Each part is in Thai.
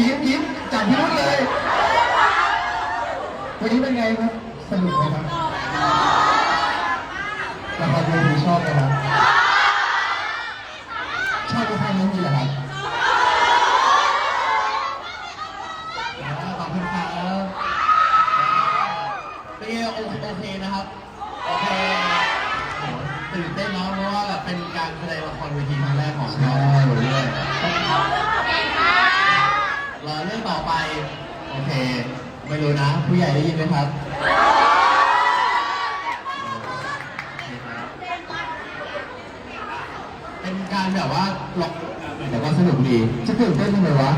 ยิ้มยิ้มจับพิรุธเลยวันนี้เป็นไงครับสนุกไหมครับ แบบว่าหลอกแต่ก็สนุกดีจะตื่นเต้นทำไมวะ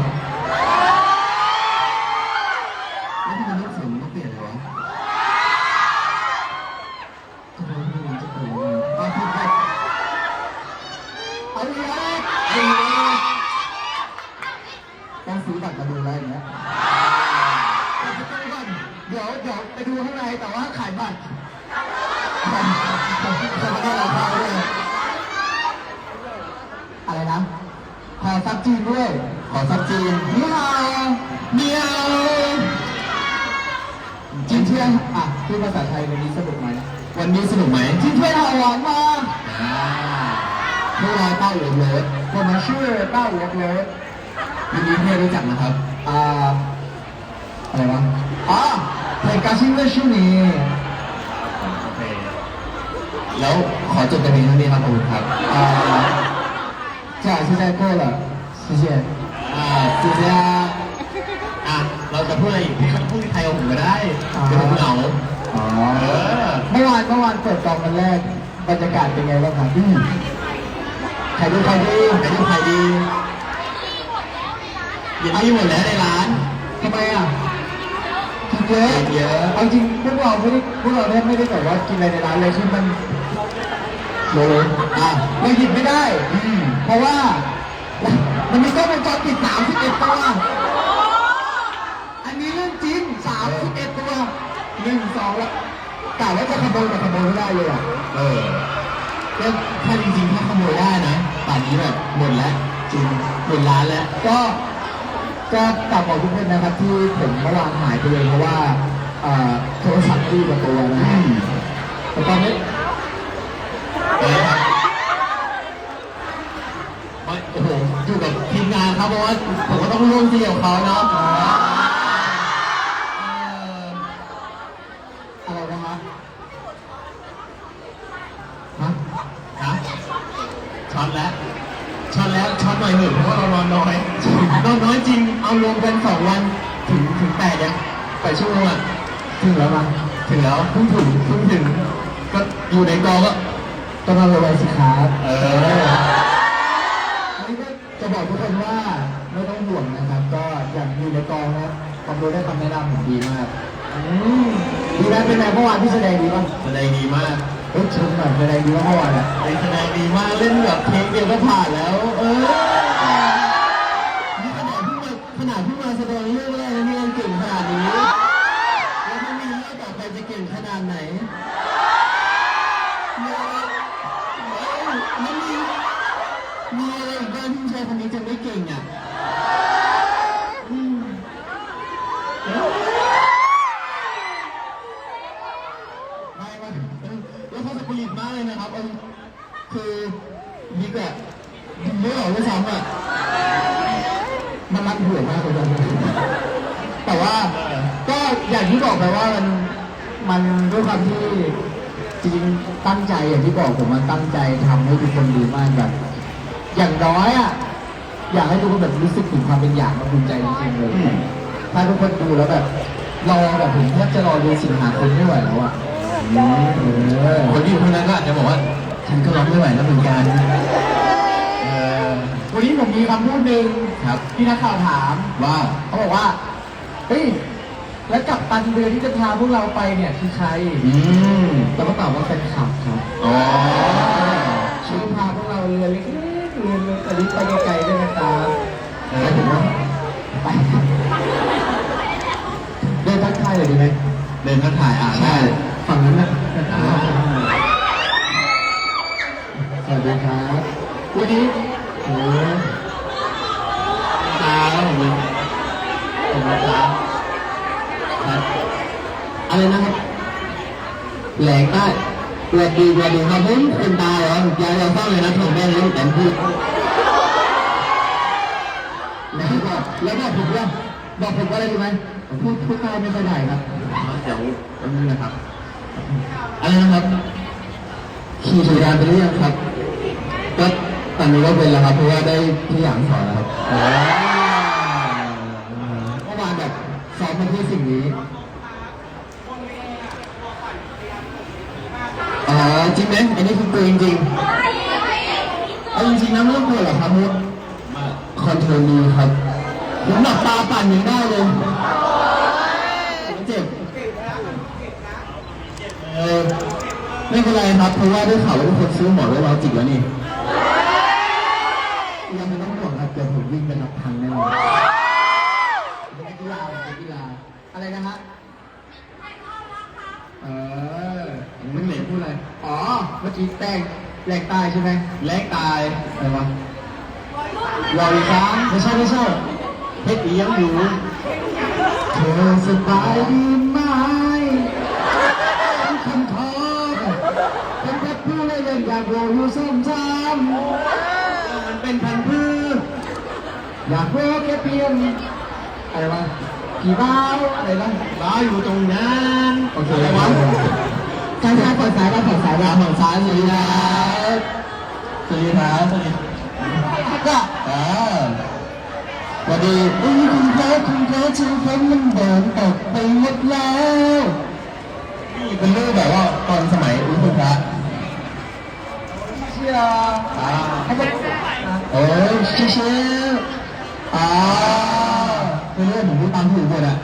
จินเชื่ออะพูดภาษาไทยวันนี้สนุกไหมวันนี้สนุกไหมจินเชื่อเราหวานมากพวกเราเต้าหัวเลิศผมมาชื่อเต้าหัวเลิศวันนี้เพื่อนรู้จักนะครับอ่าอะไรวะอ๋อเพลงกาชิเวชินีแล้วขอจบตรงนี้เท่านี้ครับผมครับอ่าจากที่ได้ก็เหรอ谢谢啊，谢谢。 จะพูดอะไรอีกพี่พูดไทยกับผมก็ได้อ่าเดี๋ยวผมเหงาอ๋อเออเมื่อวานเมื่อวานเปิดกองวันแรกบรรยากาศเป็นไงบ้างครับอืมใครดูใครดีไปดูใครดีเย็นนี่หมดแล้วในร้านทำไมอะกินเยอะกินเยอะเอาจริงพวกเราไม่ได้พวกเราแทบไม่ได้แบบว่ากินอะไรในร้านเลยที่มันโลโลอะเราหยิบไม่ได้อืมเพราะว่า มันมีกล้องวงจรปิด31ตัวอันนี้ นึ่งสองแล้วกะว่าจะขโมยแต่ขโมยไม่ได้เลยอะเออก็ถ้าจริงๆถ้าขโมยได้นะป่านนี้แบบหมดแล้วจริงหมดร้านแล้ว ก็ก็กลับบอกทุกคนนะครับที่ผมเมื่อวานหายไปเลยเพราะว่าเอ่อโทรศัพท์ที่กับตัวนะอืฮะมแต่ตอนนี้เออครับไม่โอ้โหอยู่กับทีมงานครับเพราะว่าผมก็ต้องร่วมเสี่ยวเขาเนาะ แล้วช็อตหน่อยหนึ่งเพราะว่าเรานอนน้อยนอนน้อยจริงเอารวมกันสองวันถึงถึงแปดยังแปดชั่วโมงอะถึงแล้วมั้งถึงแล้วเพิ่งถึงเพิ่งถึง ก็อยู่ในกองก็ก็นอนไวๆสิครับเอออันนี้ก็จะบอกทุกคนว่าไม่ต้องห่วงนะครับ ก็อย่างอยู่ในกองนะความรู้ได้คำแนะนำผมดีมากอืมดีไหมเป็นไงเมื่อวานที่แสดงดีป่ะแสดงดีมาก เฮ้ยชมหน่อยแสดงดีมากเมื่อวานอะแสดงดีมากเล่นแบบเทคเดียวก็ผ่านแล้ว เออนี่ขนาดเพิ่งมาขนาดเพิ่งมาแสดงเรื่องแรกแล้วนี่ยังเก่งขนาดนี้แล้วถ้ามีเรื่องต่อไปจะเก่งขนาดไหนมีอะไรมีมีอะไรอีกบ้างที่ผู้ชายคนนี้จะไม่เก่งอะอืมไม่ไม่เออแล้วเขาสปิริตมากเลยนะครับเออคือดีกว่าดีเยอะกว่าด้วยซ้ำอะ มันรักหัวมากเลยนะแต่ว่าก็อย่างที่บอกไปว่ามันมันด้วยความที่จริงๆตั้งใจ อย่างที่บอกผมมันตั้งใจทำให้ทุกคนดูมากแบบ อย่างน้อยอะอยากให้ทุกคนแบบรู้สึกถึงความเป็นอย่างและภูมิใจจริงๆเลยอืมถ้าทุกคนดูแล้วแบบรอแบบผมแทบจะรอดูสิงหาคมไม่ไหวแล้วอะเออคนที่อยู่ข้างนั้นก็อาจจะบอกว่าฉันก็ร้องไม่ไหวแล้วเหมือนกันเออวันนี้ผมมีคำพูดหนึ่งครับที่นักข่าวถามว่าเขาบอกว่าเฮ้ย และกับปันเรือที่จะพาพวกเราไปเนี่ยคือใครอืมเราก็ตอบว่าแฟนคลับครับอ๋อช่วยพาพวกเราเรือเล็กๆเรือเล็กๆอันนี้ไปไกลๆด้วยนะครับแล้วผมว่าไปครับเดินทักทายเลยดีไหมเดินทักทายอ่าได้ฝั่งนั้นนะสวัสดีครับวันนี้โอ้ตาผมผมตา อะไรนะครับแหลงใต้สวัสดีสวัสดีครับผมคุณตาเหรออย่าอย่าเศร้าเลยนะผมแม่เลี้ยงแต่พูดแล้วก็แล้วก็ผมว่าบอกผมว่าอะไรรู้ไหมผมพูดพูดใต้ไม่ค่อยได้ครับเดี๋ยวแป๊บนึงนะครับอะไรนะครับขี่จักรยานไปหรือยังครับก็ตอนนี้ก็เป็นแล้วครับเพราะว่าได้ที่อย่างสอนแล้วครับเมื่อวานแบบซ้อมมาเพื่อสิ่งนี้ อ๋อ จริงไหมอันนี้คือตัวจริงๆเอาจริงๆนะไม่ต้องกลัวหรอกครับมุกคอนโทรลดีครับผมหลับตาปั่นยังได้เลยเจ็บเออไม่เป็นไรครับ เพราะว่าได้ข่าวว่าทุกคนซื้อหมอนไว้รอจิกแล้วนี่ กี้แป้งแรงใตายใช่ไหมแลกตายอะไรวะรออีกครั้งไม่ใช่ไม่ใช่เพชรอียังอยู่เธอสบายดีไหมคำทองเป็นแค่ผู้เล่นอยากโรยอยู่ซ้ำมันเป็นพันธุ์พืชๆอยากโรยแค่เพียงอะไรวะกี่บ้าวอะไรนะรออยู่ตรงนั้นโอเคอะไรวะ การช้าปล่อยสายเราปล่อนสายเราปล่อยสายสวัสดีครับสวัสดีครับสวัสดีก็อ่าสวัสดีอุ้ยคุณพระคุณพระชื่อผมมันโดนตกไปหมดแล้วนี่เป็นรูปแบบว่าตอนสมัยอุ้ยคุณพระเชียร์อ่าโอ้ยเชียร์อ่าเป็นเรื่องผมพูดตามถูกหมดอะ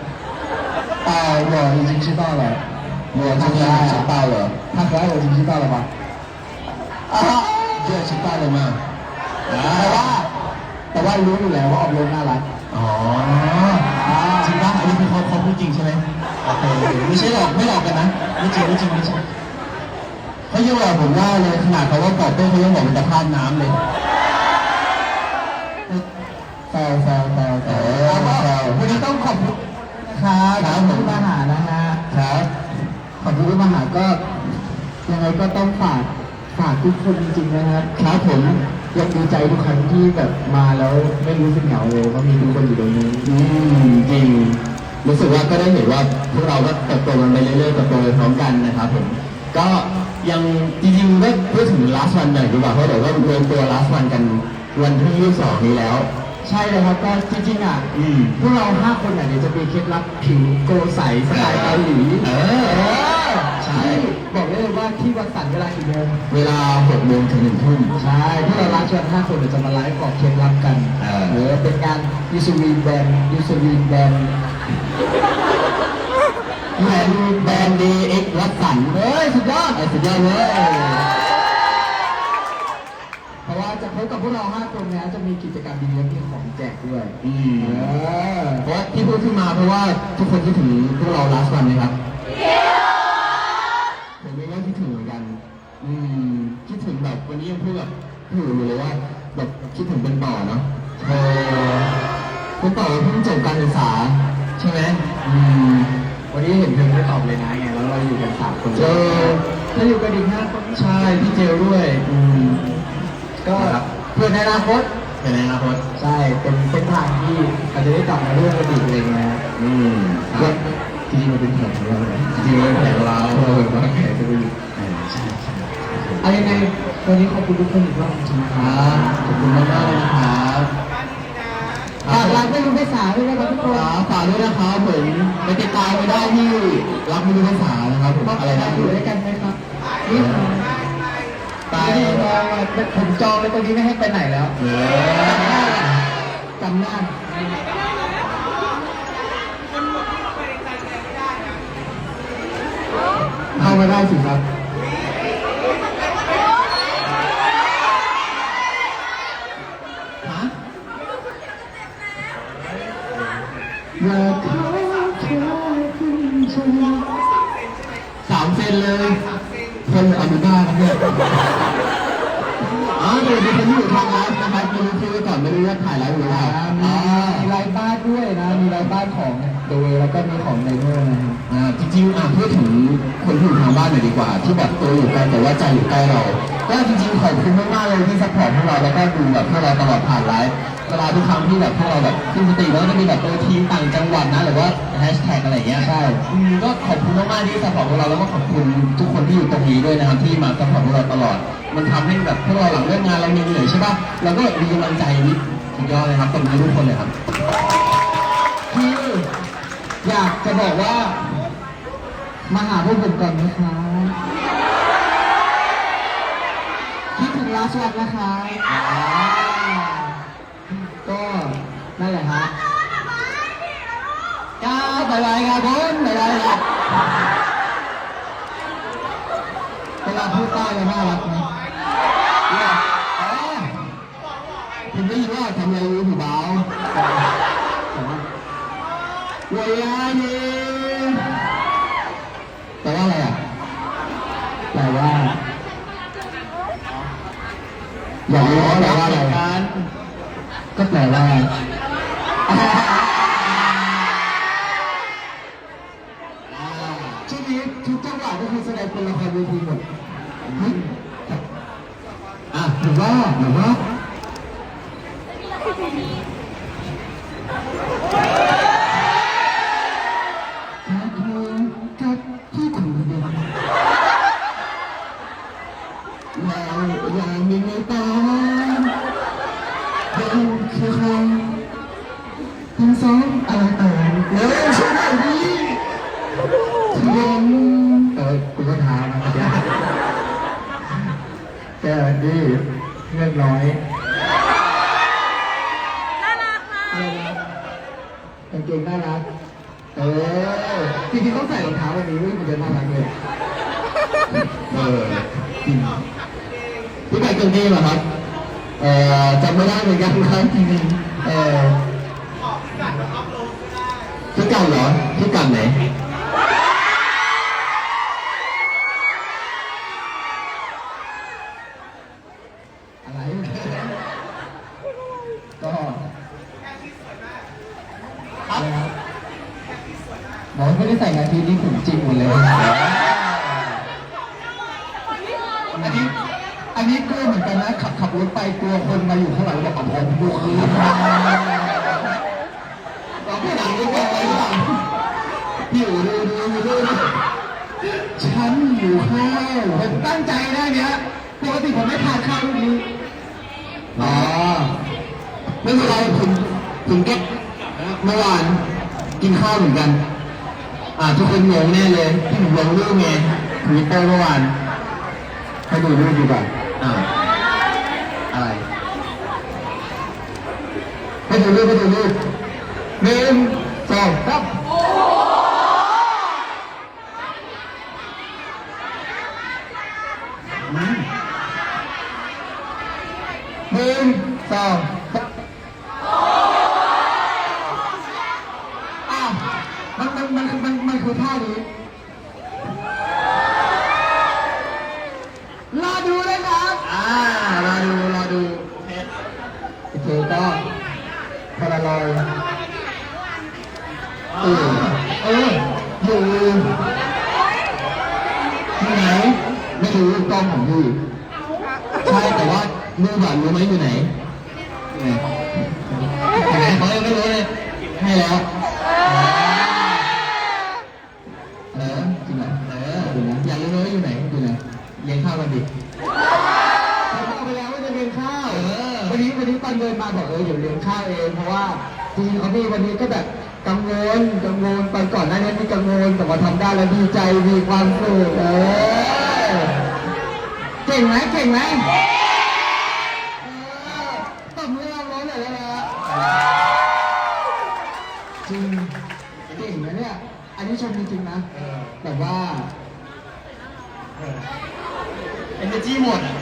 อ่า我已经知道了我终于知道了。他可爱我已经知道了吧啊，这知道了吗？ แต่ว่า แต่ว่ารู้อยู่แล้วว่าออกโรงน่ารัก อ๋อจริงป่ะอันนี้คือเขาเขาพูดจริงใช่ไหมโอเคไม่ใช่หรอกไม่หลอกกันนะไม่จริงไม่จริงไม่จริงเขายังหลอกผมว่าเลยขนาดเขาว่าปอบเป้เขายังบอกมันจะพลาดน้ำเลย แซวแซวแซวแซว แล้วก็ แซว วันนี้ต้องขอบคุณ ครับ ครับผม ที่มาหานะฮะ ครับ ขอบคุณที่มาหาก็ยังไงก็ต้องฝากฝากทุกคนจริงๆนะครับครับผมยังดีใจทุกครั้งที่แบบมาแล้วไม่รู้สึกเหงาเลยว่ามีทุกคนอยู่ตรงนี้อืมจริงรู้สึกว่าก็ได้เห็นว่าพวกเราก็เติบโตกันไปเรื่อยๆเติบโตไปพร้อมกันนะครับผมก็ยังจริงๆก็พูดถึง last one หน่อยดีกว่าเพราะเดี๋ยวก็รวมตัว last one กันวันที่ 22 นี้แล้ว ใช่เลยครับก็จริงๆอะอืม พวกเราห้าคนอะเดี๋ยวจะมีเคล็ดลับผิวโกใสสไตล์เกาหลี เออเออใช่ที่ บอกได้เลยว่าที่วัดสันเวลากี่โมงเวลา6โมงถึง1ทุ่มใช่พวกเราร้านชวนห้าคนเดี๋ยวจะมาไลฟ์บอกเคล็ดลับกันเออเออเป็นการยูซูวีนแบนยูซูวีนแบนแบรนด์แบรนด์ดีเอ็กวัดสันเฮ้ยสุดยอดไอ้สุดยอดเลยเพราะว่าจะพบกับพวกเราห้าคนนะจะมีกิจกรรมดีๆมีของแจกด้วยอืมเออ เพราะว่าที่พูดขึ้นมาเพราะว่าทุกคนคิดถึงพวกเรา last one นะครับ อในอนาคตเป็นไงครับพจน์ใช่ เป็นเส้นทางที่เราจะได้กลับมาร่วมกันอีกอะไรเงี้ยอืมคก็รับจริงๆมันเป็นแผนของเราเลยจริงๆเป็นแผนของเราเออวางแผนจะไปอยู่เออใช่ใช่เอายังไงวันนี้ขอบคุณทุกคนอีกรอบจริงๆคครัรับบขอบคุณมากๆเลยนะครับฝากร้านไม่รู้ภาษาด้วยนะครับทุกคนฝากฝากด้วยนะครับเหมือนไปติดตามไปได้ที่รักไม่รู้ภาษานะครับผมอะไรนะอยู่ด้วยกันไหมครับนี่ ไปผมจองเลยตรงนี้ไม่ให้ไปไหนแล้วจำหน้าเข้ามาได้สิครับฮะอย่ากขอเธอขึ้ นใจอ๋อเดี๋ยวมีคนที่อยู่ทางไลฟ์นะครับดูชื่อไว้ก่อนไม่รู้ว่าถ่ายไลฟ์หรือเปล่ามีอ่ามีไลฟ์บ้านด้วยนะ มีไลฟ์บ้านของนะ เดเวแล้วก็มีของไดโน่นะครับอ่าจริงๆอะพูดถึงคนที่อยู่ทางบ้านหน่อยดีกว่า ที่แบบตัวอยู่ไกลแต่ว่าใจอยู่ใกล้เรา ก็จริงๆขอบคุณมากๆเลยที่ซัพพอร์ตพวกเราแล้วก็ดูแบบพวกเราตลอดผ่านไลฟ์เวลาทุกครั้งที่แบบพวกเราแบบขึ้นสตรีมแล้วก็จะมีแบบตัวทีมต่างจังหวัดนะหรือว่าแฮชแท็กอะไรอย่างเงี้ยใช่อืมก็ขอบคุณมากๆที่ซัพพอร์ตพวกเราแล้วก็ขอบคุณทุกคนที่อยู่ตรงนี้ด้วยนะครับที่มาซัพพอร์ตพวกเราตลอด มันทำให้แบบพวกเราหลังเลิกงานเรามีเหนื่อยใช่ป่ะเราก็มีกำลังใจนิดสุดยอดเลยครับขอบคุณทุกคนเลยครับ อยากจะบอกว่า มาหาพวกผมก่อนนะครับคิดถึงลาสวันนะคะอ่าก็นั่นแหละฮะจ้าบายบายครับผมบายบายครับเวลาพูดใต้จะน่ารักไหมเนี่ยอ๋อผมได้ยินว่าทำอะไรอยู่ผู้เบา เหมือนกันครับจริงๆเอ่อพี่กันเหรอพี่กันไหน อะไร ก็อะไรครับหมอไม่ได้ใส่งานทีนี่ผมจริงหมดเลย อันนี้ อันนี้กลัวเหมือนกันนะขับขับรถไปกลัวคนมาอยู่ข้างหลังบอกกับผมดูคือเราพี่หลังดูว่าไปหลังพี่อยู่ดูดูดูดูฉันอยู่ข้าวผมตั้งใจนะเนี้ยปกติ ผมไม่ทานข้าวลูกนี้อ๋อไม่เป็นไรผมผมเก็ตเมื่อวานกินข้าวเหมือนกัน อ่าทุกคนงงแน่เลยที่ผมลงรูปไงทวิตเตอร์เมื่อวานให้ดูรูปดีกว่าอ่าอะไรให้ดูรูปให้ดูรูปหนึ่งสองสามหนึ่งสองสามอ้าวมันมันมันมันมันคือท่านี้ รอดูเลยครับ อ่ารอดูรอดู โอเคก็พาราลอยเออเอออยู่ที่ไหน ไม่รู้กล้องของพี่ ใช่แต่ว่า มือหวานรู้อยู่ไหนอยู่ไหนอไหนเขายังไม่รู้เลยให้แล้วเออจริงเหรอเอออยู่นะอยากรู้ไหมว่าอยู่ไหนอยู่ไหนเลี้ยงข้าวกันดิบอกไปแล้วว่าจะเลี้ยงข้าววันนี้วันนี้ตอนเดินมาบอกเออเดี๋ยวเลี้ยงข้าวเองเพราะว่าจริงเขาพี่วันนี้ก็แบบกังวลกังวลตอนก่อนหน้านี้มีกังวลแต่ว่าทำได้แล้วดีใจมีความสุขเออเก่งไหมเก่งไหม มจริงๆนะแบบว่าเอเนจีหมดอะ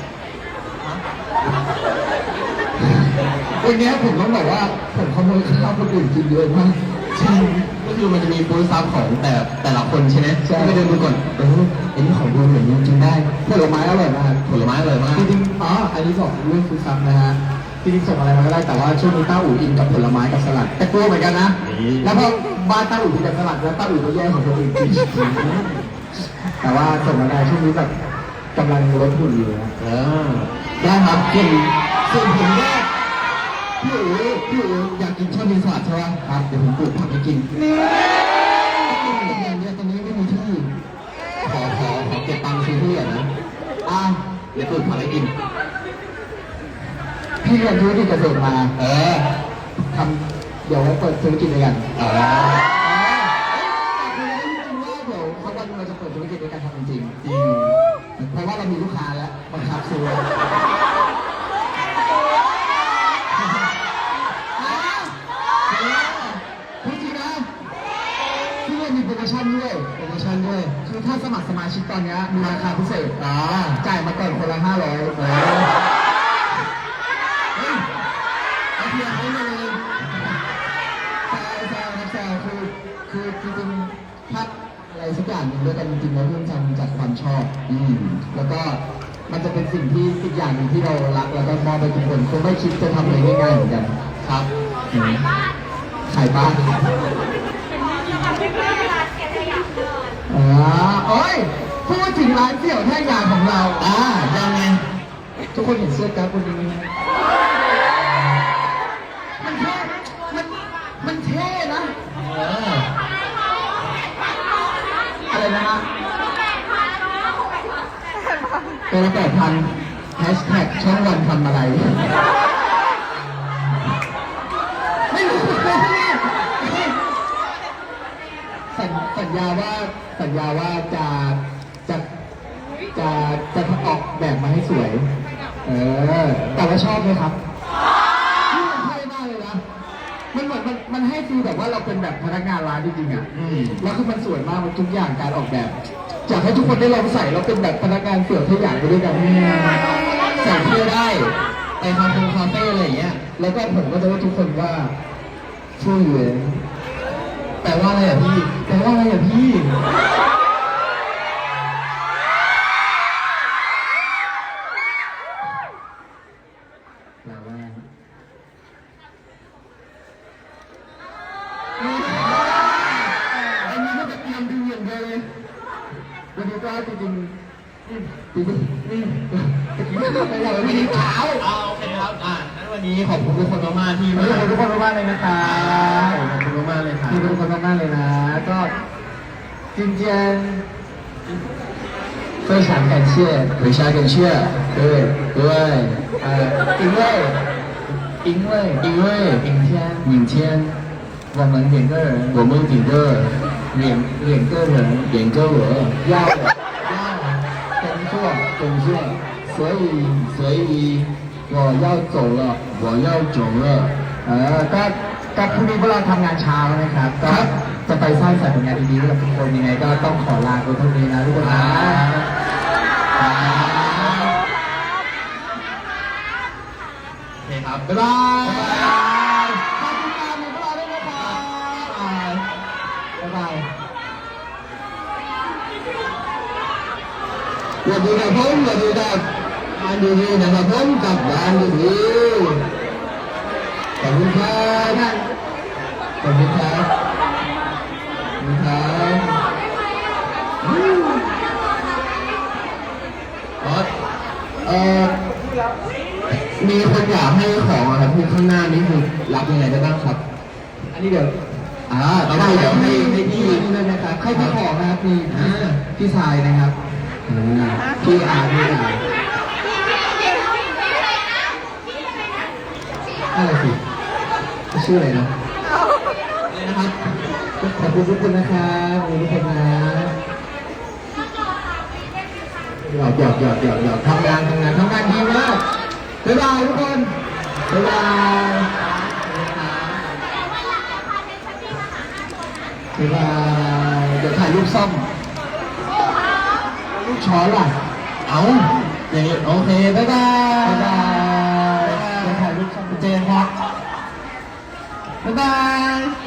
วันนี้ผมต้องบอกว่าผมขโมยข้าวคนอื่นกินเยอะมากจริงก็คือมันจะมีฟู้ดซับของแต่แต่ละคนใช่ไหมใช่ไปเดินดูก่อนเอออันนี้ของดูเหมือนยังกินได้ผลไม้อร่อยมากผลไม้อร่อยมากจริงๆอ๋ออันนี้บอกเรื่องฟู้ดซับนะฮะจริงๆส่งอะไรมาก็ได้แต่ว่าช่วงนี้ต้าอู่อินกับผลไม้กับสลัดแต่กลัวเหมือนกันนะ นี่ แล้วพอ บ้านต้าอู่กินแต่สลัดแล้วต้าอู่ก็แย่ของคนอื่นกินแต่ว่าส่งมาได้ช่วงนี้แบบกำลังลดหุ่นอยู่นะเออได้ครับส่วนส่วนผมก็พี่อู๋พี่อู๋อยากกินชอบกินสลัดใช่ไหมครับเดี๋ยวผมปลูกผักให้กินนี่เนี่ยตรงนี้ไม่มีที่ขอขอขอเก็บตังค์ซื้อที่อะนะอะเดี๋ยวปลูกผักให้กินพี่เรียนธุรกิจเกษตรมา เออทำ เดี๋ยวไว้เปิดธุรกิจด้วยกันเอาเอละอแต่คือจริงๆว่าเดี๋ยวเขาวันหนึงเราจะเปิดธุรกิจด้วยกันทำจริงจริงๆเพราะว่าเรามีลูกค้าแล้วบังคับซื้อพูดจริงนะที่นี่มีโปรโมชั่นด้วยโปรโมชั่นด้วย คือถ้าสมัครสมาชิกตอนเนี้ยมีราคาพิเศษอ่าจ่ายมาก่อนคนละห้าร้อยางหนึ่งด้วยกันจริงๆแล้วเรื่องทำจากความชอบ อืมแล้วก็มันจะเป็นสิ่งที่อีกอย่างหนึ่งที่เรารักแล้วก็มอบไปทุกคนคงไม่คิดจะทำอะไรง่ายๆเหมือนกันครับอืมขายบ้านอ๋อโอ้ยพูดถึงร้านเสี่ยวแท่ยาของเราอ่ายังไงทุกคนเห็นเสื้อกั๊กคนนี้ไหมมันเท่ มันมันเท่นะ เออ อะไรนะฮะตัวละแปดพันแฮชแท็กช่องวันทำอะไร ไม่รู้สัญสัญญาว่าสัญญาว่าจะจะจะจะออกแบบมาให้สวย เออ แต่ว่าชอบไหมครับนี่มันเท่มากเลยนะ มันเหมือนมันมันให้ฟีลแบบว่าเราเป็นแบบพนักงานร้านจริงๆอะอืม แล้วคือมันสวยมากมันทุกอย่างการออกแบบอยากให้ทุกคนได้ลองใส่แล้วเป็นแบบพนักงานเสี่ยวที่อยากไปด้วยกันใส่เที่ยวได้ไปคาเฟ่คาเฟ่อะไรอย่างเงี้ย แล้วก็ผมก็จะว่าทุกคนว่าช่วยเหลือแปลว่าอะไรอะพี่ 非常感谢回家感谢对对呃因为因为因为明天明天我们两个人我们顶个两两个人两个人要要工作工作所以所以我要走了我要走了 เออก็ก็พรุ่งนี้พวกเราทำงานเช้านะครับ ก็จะไปสร้างสรรค์ผลงานดีๆให้กับทุกคนยังไง ก็ต้องขอลาไปเท่านี้นะทุกคนนะ โอเคครับบ๊ายบายบ๊ายบายขอบคุณการมีพวกเราด้วยนะครับบ๊ายบายสวัสดีครับผมสวัสดีครับงานดีๆนะครับผมกับงานดีๆขอบคุณครับขอบคุณครับขอบคุณครับอืมอ๋อเอ่อมีคนอยากให้ของอะครับที่ข้างหน้านี้คือรับยังไงได้บ้างครับ อันนี้เดี๋ยวอ่าต้องให้เดี๋ยวให้ให้พี่นี่เลยนะครับให้พี่ของนะครับมีอ่าพี่ชายนะครับอืมพี่อาร์พี่อาร์อะไรสิชื่ออะไรนะนะครับขอบคุณทุกคนนะครับขอบคุณทุกคนนะ หยอกหยอกหยอกหยอกหยอกทำงานทำงานทำงานดีมากบ๊ายบายทุกคนบ๊ายบายบ๊ายบายเดี๋ยวถ่ายรูปซ่อมรูปช้อนล่ะ เอาอย่างนี้โอเคบ๊ายบายบ๊ายบายเดี๋ยวถ่ายรูปซ่อมเจนครับบ๊ายบาย